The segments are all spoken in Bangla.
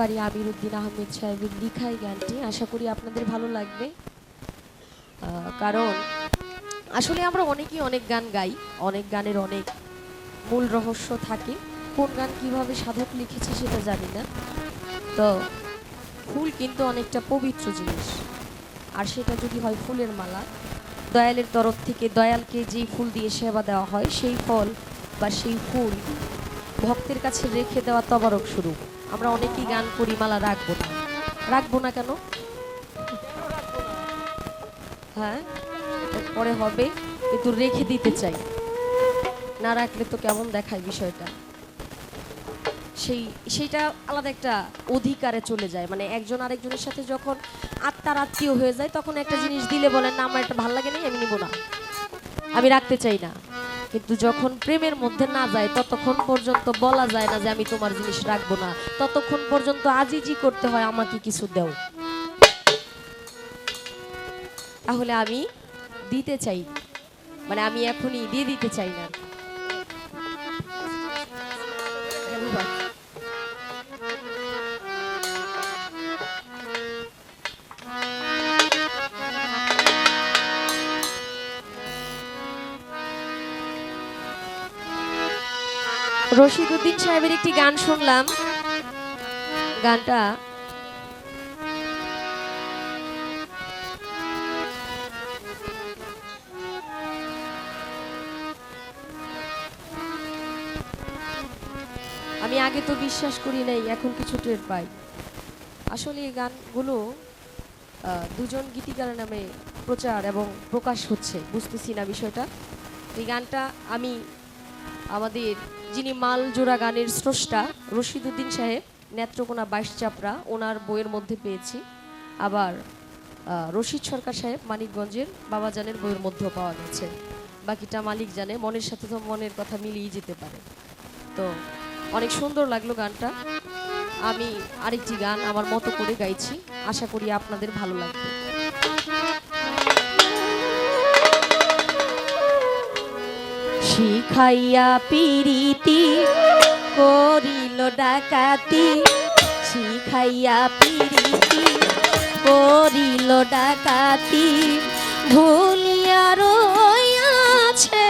কারি আমির উদ্দিন আহমেদ সাহেবের লিখাই গানটি। আশা করি আপনাদের ভালো লাগবে। কারণ আসলে আমরা অনেকেই অনেক গান গাই, অনেক গানের অনেক মূল রহস্য থাকে। কোন গান কীভাবে সাধক লিখেছে সেটা জানি না। তো ফুল কিন্তু অনেকটা পবিত্র জিনিস। আর সেটা যদি হয় ফুলের মালা, দয়ালের তরফ থেকে দয়ালকে যে ফুল দিয়ে সেবা দেওয়া হয়, সেই ফল বা সেই ফুল ভক্তের কাছে রেখে দেওয়া তবারক স্বরূপ। আমরা অনেকেই গান করি, মালা রাখব না। রাখব না কেন? হ্যাঁ পরে হবে কিন্তু রেখে দিতে চাই। না রাখলে তো কেমন দেখায় বিষয়টা? সেই, সেইটা আলাদা একটা অধিকারে চলে যায়। মানে একজন আরেকজনের সাথে যখন আত্মার আত্মীয় হয়ে যায়, তখন একটা জিনিস দিলে বলেন, না, আমার এটা ভালো লাগে নাই, আমি নিব না। আমি রাখতে চাই না। কিন্তু যখন প্রেমের মধ্যে না যায়, ততক্ষণ পর্যন্ত বলা যায় না যে আমি তোমার জিনিস রাখব না। ততক্ষণ পর্যন্ত আজিজি করতে হয়, আমাকে কিছু দেও। তাহলে আমি দিতে চাই। মানে আমি এখনই দিয়ে দিতে চাই না। রশিদুদ্দিন সাহেবের একটি গান শুনলাম। গানটা আমি আগে তো বিশ্বাস করি নাই, এখন কিছু টের পাই। আসলে এই গানগুলো দুজন গীতিকার নামে প্রচার এবং প্রকাশ হচ্ছে, বুঝতেছি না বিষয়টা। এই গানটা আমি আমাদের যিনি মাল জোড়া গানের স্রষ্টা, রশিদুদ্দিন সাহেব, নেত্রকোনা বাইশ চাপড়া, ওনার বইয়ের মধ্যে পেয়েছি। আবার রশিদ সরকার সাহেব মানিকগঞ্জের বাবাজানের বইয়ের মধ্যেও পাওয়া গেছে। বাকিটা মালিক জানে, মনের সাথে তো মনের কথা মিলিয়ে যেতে পারে। তো, অনেক সুন্দর লাগল গানটা। আমি আরেকটি গান আমার মতো করে গাইছি। আশা করি আপনাদের ভালো লাগবে। শিখাইয়া পিরিতি, করিল ডাকাতি। শিখাইয়া পিরিতি, করিল ডাকাতি। ভুলিয়া রইয়াছে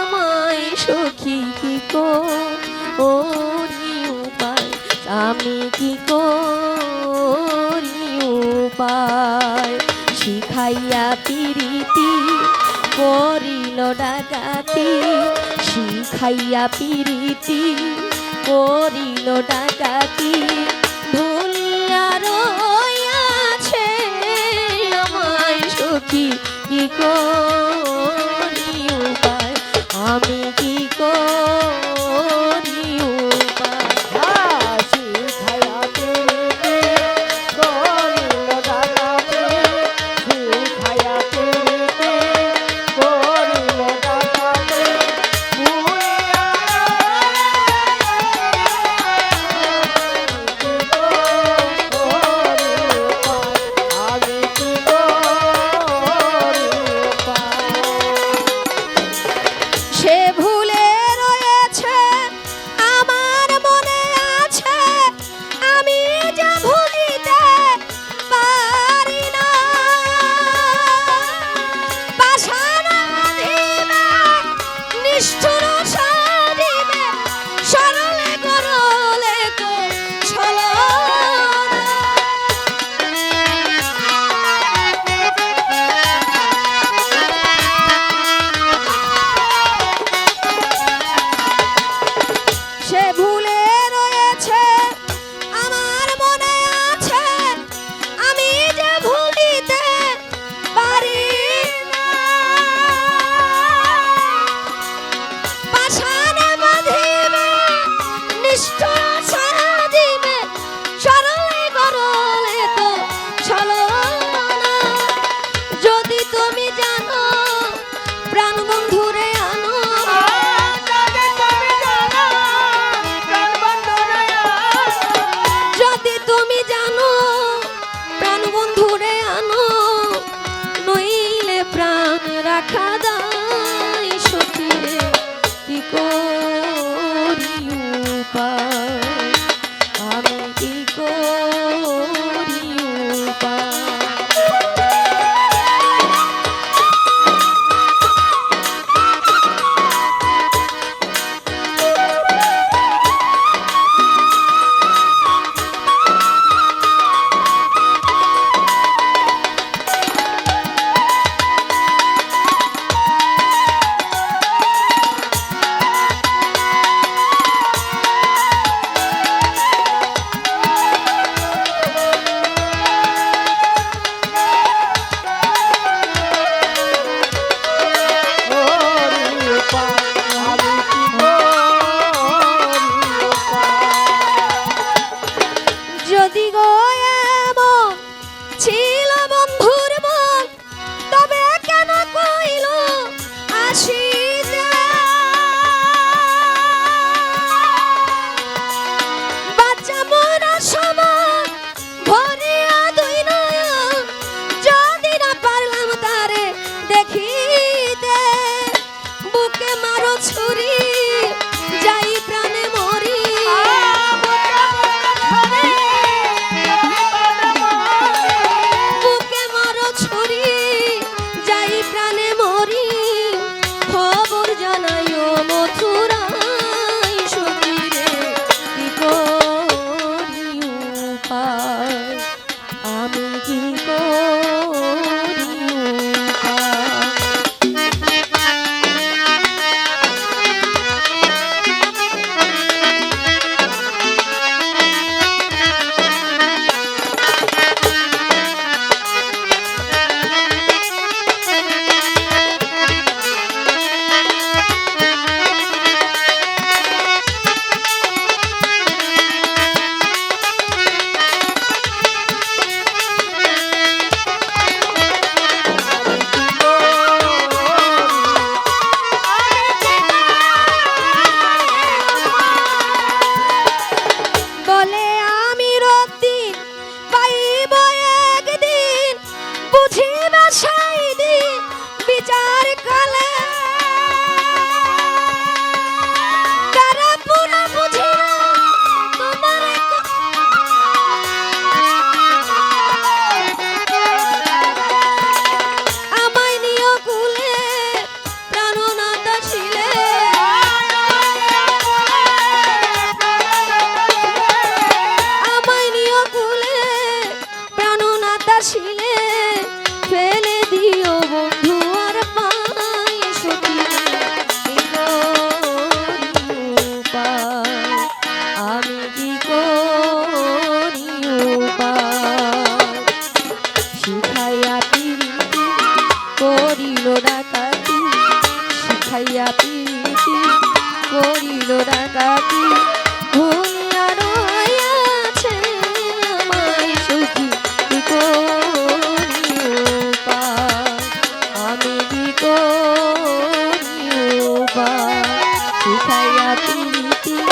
আমায় সখী কি করি উপায়? আমি কি করি উপায়? শিখাইয়া পিরিতি করিল ডাকাতি শিখাইয়া পিরিতি করিল ডাকাতি। ভুলিয়া রইয়াছে আমায় সখী কি করি আসিলে ফেলে দিও বন্ধু আর পায়ে সখী। আমি কি করি শিখাইয়া পিরিতি করিল ডাকাতি। শিখাইয়া পিরিতি করিল ডাকাতি। পীড়িতি